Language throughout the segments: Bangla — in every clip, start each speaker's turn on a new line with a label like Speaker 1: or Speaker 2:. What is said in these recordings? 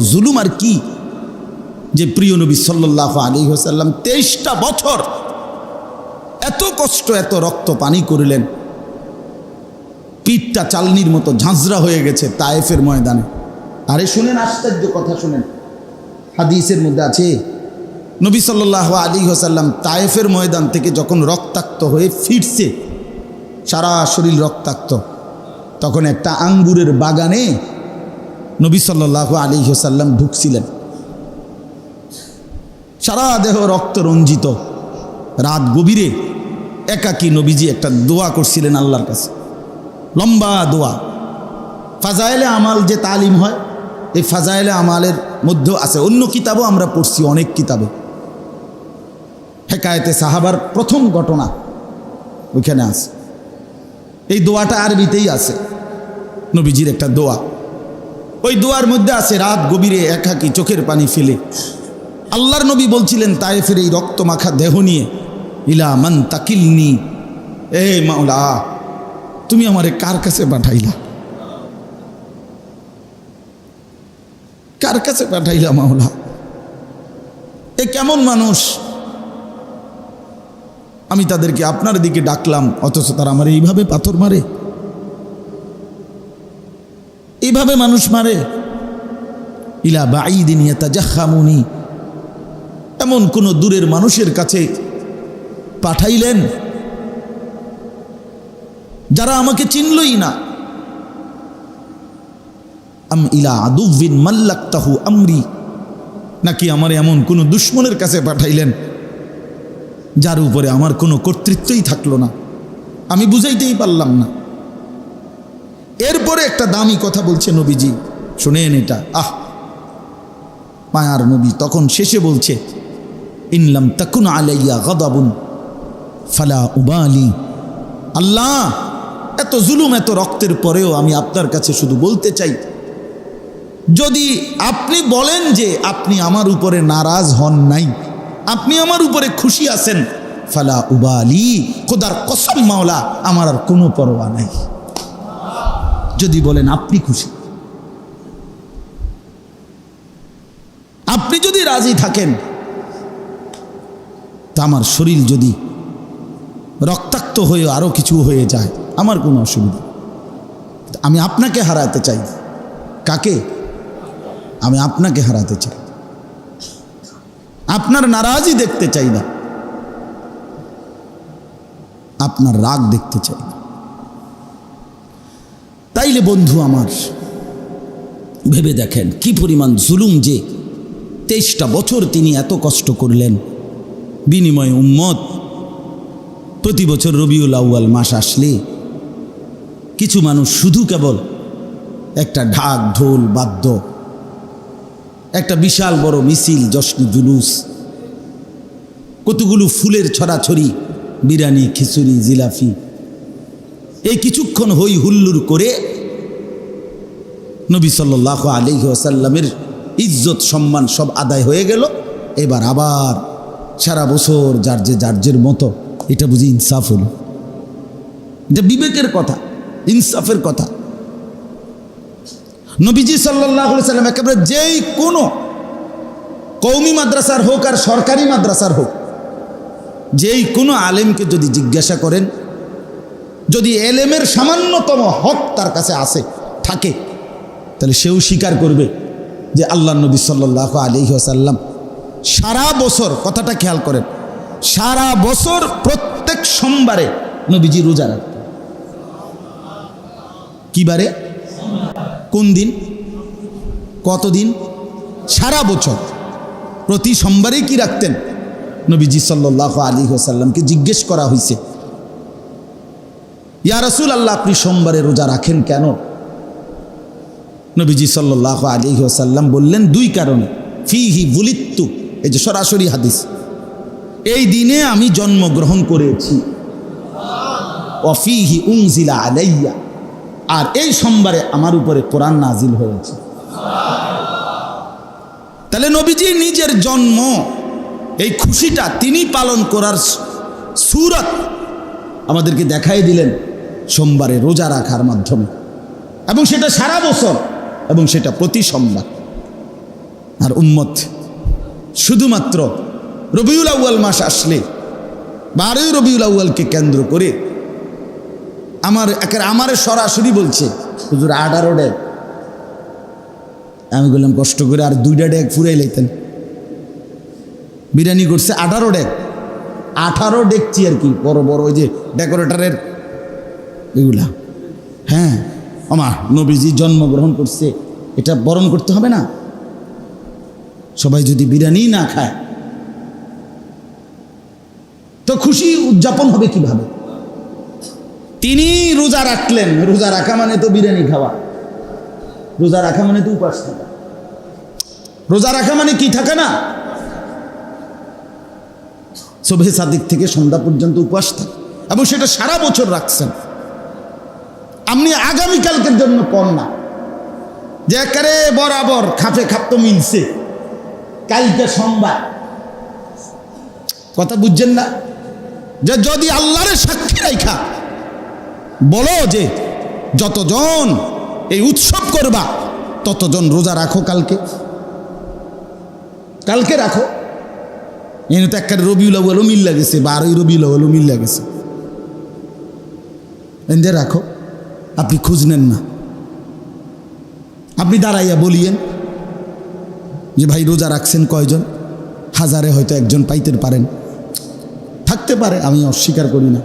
Speaker 1: জুলুম আর কি? যে প্রিয় নবী সাল্লাহ আলী হোসাল্লাম তেইশটা বছর এত কষ্ট, এত রক্ত পানি করিলেন। পিঠটা চালনির মতো ঝাঁঝরা হয়ে গেছে তায়েফের ময়দানে। আরে শুনেন, আশ্চর্য কথা শুনেন। হাদিসের মধ্যে আছে, নবী সাল্লাহ আলী হোসাল্লাম তায়েফের ময়দান থেকে যখন রক্তাক্ত হয়ে ফিরছে, সারা শরীর রক্তাক্ত, তখন একটা আঙ্গুরের বাগানে নবী সাল্লাহ আলী হোসাল্লাম ঢুকছিলেন। সারা দেহ রক্ত রঞ্জিত, রাত গভীরে একাকী নবীজি একটা দোয়া করছিলেন আল্লাহর কাছে। লম্বা দোয়া। ফাজাইলে আমাল যে তালিম হয়, এই ফাজাইলে আমালের মধ্যেও আছে। অন্য কিতাবও আমরা পড়ছি, অনেক কিতাবে। হেকায়েতে সাহাবার প্রথম ঘটনা ওইখানে আছে। এই দোয়াটা আরবিতেই আছে। নবীজির একটা দোয়া। ওই দুয়ার মধ্যে আছে, রাত গভীরে একাকি চোখের পানি ফেলে। আল্লাহর নবী বলছিলেন, তায়েফের এই রক্ত মাখা দেহ নিয়ে, ইলা মান তাকিলনি, এ মাওলা, তুমি আমারে কার কাছে পাঠাইলা? কার কাছে পাঠাইলা মাওলা? এ কেমন মানুষ? আমি তাদেরকে আপনার দিকে ডাকলাম, অথচ তারা আমার এইভাবে পাথর মারে। এইভাবে মানুষ মারে? ইলা বাঈদিন ইয়াতাজাখামুনি। এমন কোন দূরের মানুষের কাছে পাঠাইলেন? যারা আমাকে চিনলই না। আম ইলা আদুবিন মাল্লাক্তাহু আমরি। নাকি আমার এমন কোনো দুশ্মনের কাছে পাঠাইলেন, যার উপরে আমার কোনো কর্তৃত্বই থাকল না? আমি বুঝাইতেই পারলাম না। এরপরে একটা দামি কথা বলছে নবীজি। শুনেন এটা। আহ! মায়ার নবী তখন শেষে বলছে ইনলাম তাকুন আলাইয়া গদাবুন, ফালা উবালি। আল্লাহ, এত জুলুম, এত রক্তের পরেও আমি আপনার কাছে শুধু বলতে চাই, যদি আপনি বলেন যে আপনি আমার উপরে নারাজ হন নাই, আপনি আমার উপরে খুশি আছেন, ফালা উবালি, খোদার কসম মাওলা, আমার আর কোনো পরোয়া নাই। যদি বলেন, আপনি খুশি? আপনি যদি রাজি থাকেন, তা আমার শরীর যদি রক্তাক্ত হয়ে আরও কিছু হয়ে যায়, আমার কোনো অসুবিধা আমি আপনাকে হারাতে চাই। কাকে? আমি আপনাকে হারাতে চাই। আপনার নারাজই দেখতে চাই না। আপনার রাগ দেখতে চাই না। তাইলে বন্ধু আমার, ভেবে দেখেন কি পরিমাণ জুলুম যে তেইশটা বছর তিনি এত কষ্ট করলেন। বিনিময়ে উম্মত, প্রতি বছর রবিউল আউয়াল মাস আসলে কিছু মানুষ শুধু কেবল একটা ঢাক, ঢোল, বাদ্য, একটা বিশাল বড় মিছিল, জশ্ন জুলুস, কতগুলো ফুলের ছড়াছড়ি, বিরিয়ানি, খিচুড়ি জিলাফি এই কিছুক্ষণ হই হুল্লুর করে নবী সাল্লাহ আলিহ ইজ্জত, সম্মান সব আদায় হয়ে গেল। এবার আবার সারা বছর যার যে যার্যের মতো, এটা বুঝি ইনসাফ হলো। যে বিবেকের কথা, ইনসাফের কথা। নবীজি সাল্লাহ সাল্লাম একেবারে যেই কোনো কৌমি মাদ্রাসার হোক আর সরকারি মাদ্রাসার হোক, যেই কোনো আলেমকে যদি জিজ্ঞাসা করেন, যদি এলেমের সামান্যতম হক তার কাছে আসে, থাকে তাহলে সেও স্বীকার করবে যে আল্লাহ নবী সাল্লাহ আলি আসাল্লাম সারা বছর, কথাটা খেয়াল করেন, সারা বছর প্রত্যেক সোমবারে নবীজি রোজা রাখতেন। কি বারে কোন দিন? কতদিন? সারা বছর। প্রতি সোমবারেই কি রাখতেন? নবীজি সাল্লাহ আলী হোসাল্লামকে জিজ্ঞেস করা হয়েছে ইয়া রসুল আল্লাহ আপনি সোমবারে রোজা রাখেন কেন? নবীজি সাল্লাহ আলী হোসাল্লাম বললেন, দুই কারণে। ফি হি বুলিত্তু, এই যে সরাসরি হাদিস। এই দিনে আমি জন্মগ্রহণ করেছি। অফিহি উংজিলা আলাইয়া। আর এই সোমবারে আমার উপরে কোরআন নাজিল হয়েছে। তাহলে নবীজি নিজের জন্ম, এই খুশিটা তিনি পালন করার সুরত আমাদেরকে দেখাই দিলেন সোমবারে রোজা রাখার মাধ্যমে। এবং সেটা সারা বছর এবং সেটা প্রতি সোমবার। আর উম্মত, শুধুমাত্র রবিউল আউ্য়াল মাস আসলে, বারোই রবিউল আউ্য়ালকে কেন্দ্র করে আমার একের আমারে সরাসরি বলছে, হুজুর, আঠারো ডেক আমি বললাম, কষ্ট করে আর দুইটা ডেক ফুরাই লাইতেন। বিরিয়ানি করছে আঠারো ডেক আঠারো ডেকছি আর কি, বড় বড় ওই যে ডেকোরেটরের এগুলা। হ্যাঁ আমার নবীজি জন্মগ্রহণ করছে, এটা বরণ করতে হবে না? সবাই যদি বিরিয়ানি না খায়, তো খুশি উদযাপন হবে কীভাবে? তিনি রোজা রাখলেন। রোজা রাখা মানে তো বিরিয়ানি খাওয়া। রোজা রাখা মানে তো উপাস থাকা। রোজা রাখা মানে কি থাকে না? সবে সাদিক থেকে সন্ধ্যা পর্যন্ত উপাস থাকে। এবং সেটা সারা বছর রাখছেন। আপনি আগামীকালকের জন্য কম না। যে একেবারে বরাবর খাপে খাপ তো মিলছে। কালকে সোমবার। কথা বুঝছেন না? যে যদি আল্লাহরের সাক্ষী রাইখা, বলো যে যতজন এই উৎসব করবা, ততজন রোজা রাখো কালকে। কালকে রাখো। এনে তো একটা রবিউল আউ্বালও মিল লাগেছে বারোই রবিউল আউ্বালও মিল লাগেছে এনে রাখো। আপনি খোঁজ নেন না। আপনি দাঁড়াইয়া বলিয়েন যে, ভাই, রোজা রাখছেন কয়জন? হাজারে হয়তো একজন পাইতে পারেন। থাকতে পারে, আমি অস্বীকার করি না।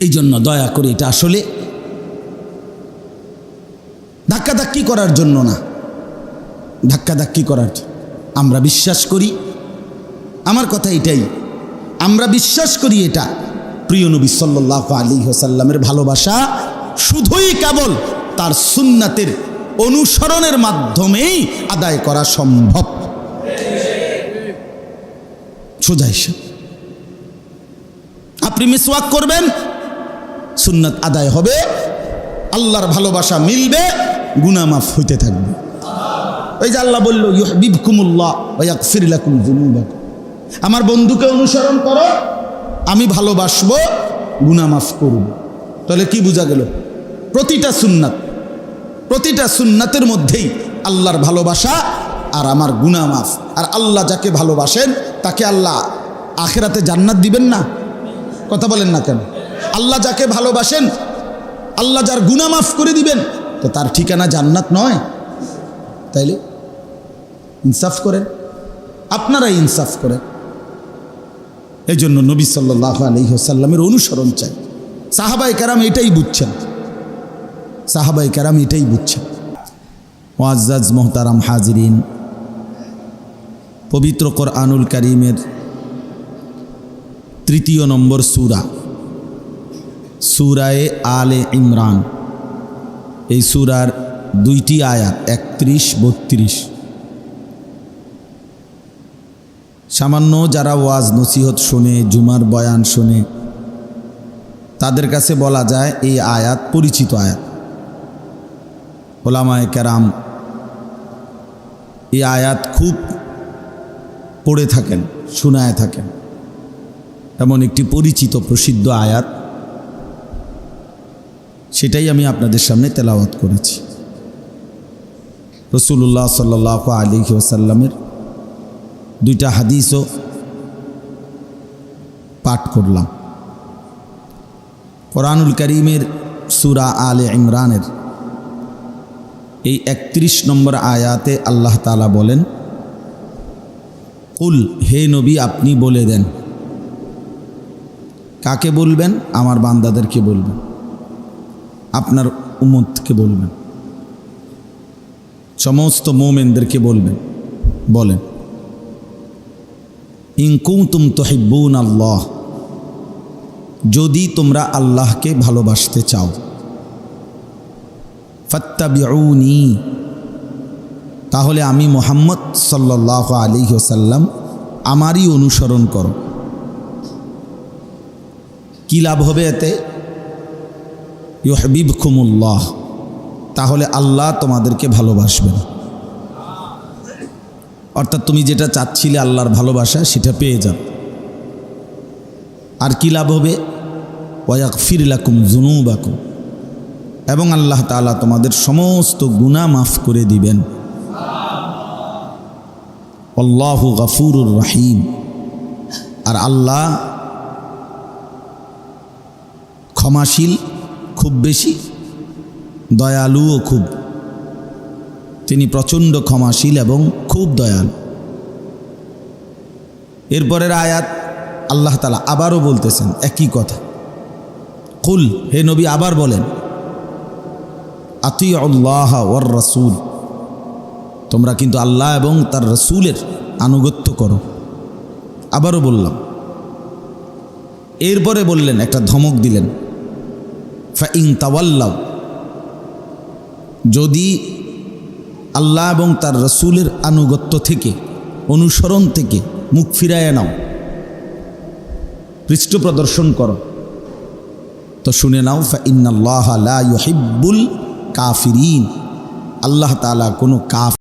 Speaker 1: এই জন্য দয়া করে এটা আসলে ধাক্কাধাক্কি করার জন্য না। ধাক্কাধাক্কি করার জন্য। আমরা বিশ্বাস করি, আমার কথা এটাই। আমরা বিশ্বাস করি এটা। প্রিয় নবী সাল্লাহ আলী হোসাল্লামের ভালোবাসা শুধুই কেবল তার সুন্নাতের অনুসরণের মাধ্যমেই আদায় করা সম্ভব। সোজা হিসাব আপনি মিসওয়াক করবেন, সুন্নাত আদায় হবে, আল্লাহর ভালোবাসা মিলবে গুনামাফ হইতে থাকবে। ওই যে আল্লাহ বলল, ইউহবিবকুমুল্লাহ ওয়াকফির লাকুম যুনুবাকুম। আমার বন্ধুকে অনুসরণ করো আমি ভালোবাসবো গুনামাফ করব। তাহলে কি বোঝা গেল? প্রতিটা সুন্নাত, প্রতিটা সুন্নাতের মধ্যেই আল্লাহর ভালোবাসা আর আমার গুনামাফ আর আল্লাহ যাকে ভালোবাসেন, তাকে আল্লাহ আখেরাতে জান্নাত দিবেন না? কথা বলেন না কেন? আল্লাহ যাকে ভালোবাসেন, আল্লাহ যার গুনামাফ করে দিবেন, তো তার ঠিকানা জান্নাত নয়। তাইলে ইনসাফ করেন। আপনারাই ইনসাফ করেন। এই জন্য নবী সাল্লাহ আলহিহসাল্লামের অনুসরণ চাই। সাহাবাই কারাম এটাই বুঝছেন। সাহাবাই কারাম এটাই বুঝছেন। ওয়াজ মোহতারাম হাজরিন, পবিত্র আনুল করিমের তৃতীয় নম্বর সুরা, সুরায়ে আলে ইমরান। এই সুরার দুইটি আয়াত, একত্রিশ, বত্রিশ। সামান্য যারা ওয়াজ নসিহত শোনে, জুমার বয়ান শোনে, তাদের কাছে বলা যায় এই আয়াত পরিচিত আয়াত। ওলামায় কেরাম এই আয়াত খুব পড়ে থাকেন, শোনায় থাকেন। এমন একটি পরিচিত, প্রসিদ্ধ আয়াত। সেটাই আমি আপনাদের সামনে তেলাওয়াত করেছি। রসুল্লাহ সাল্লাহ আলী ওসাল্লামের দুইটা হাদিসও পাঠ করলাম। কোরআনুল করিমের সুরা আলে ইমরানের এই একত্রিশ নম্বর আয়াতে আল্লাহ তালা বলেন, কুল, হে নবী, আপনি বলে দেন। কাকে বলবেন? আমার বান্দাদেরকে বলবেন। আপনার উমতকে বলবেন। সমস্ত মোমেনদেরকে বলবেন। বলেন। ইনকুতুম তহিব্বুন আল্লাহ। যদি তোমরা আল্লাহকে ভালোবাসতে চাও। ফত্তাবিউনি। তাহলে আমি মোহাম্মদ সাল্লাহ আলী আমারই অনুসরণ করো। কি লাভ হবে এতে? ইহবিব খুমুল্লাহ তাহলে আল্লাহ তোমাদেরকে ভালোবাসবেন। অর্থাৎ তুমি যেটা চাচ্ছিলে আল্লাহর ভালোবাসা, সেটা পেয়ে যাও। আর কী লাভ হবে? ওয়াক ফিরলাকুম জুনুবাকুম এবং আল্লাহ তাআলা তোমাদের সমস্ত গুনাহ মাফ করে দিবেন। আল্লাহু গাফুরুর রহিম। আর আল্লাহ ক্ষমাশীল, খুব বেশি, দয়ালুও খুব। তিনি প্রচণ্ড ক্ষমাশীল এবং খুব দয়ালু। এরপরের আয়াত আল্লাহ তালা আবারও বলতেছেন একই কথা। কুল, হে নবী, আবার বলেন আতি ওর রসুল। তোমরা কিন্তু আল্লাহ এবং তার রসুলের আনুগত্য করো। আবারও বললাম, এরপরে বললেন, একটা ধমক দিলেন ফাইং তাওয়াল্লাও যদি আল্লাহ এবং তার রসুলের আনুগত্য থেকে, অনুসরণ থেকে মুখ ফিরায় নাও। পৃষ্ঠ প্রদর্শন করো। তো শুনে নাও ফাইনাল্লাহ লা ইউহিব্বুল কাফিরিন। আল্লাহ তাআলা কোনো কাফ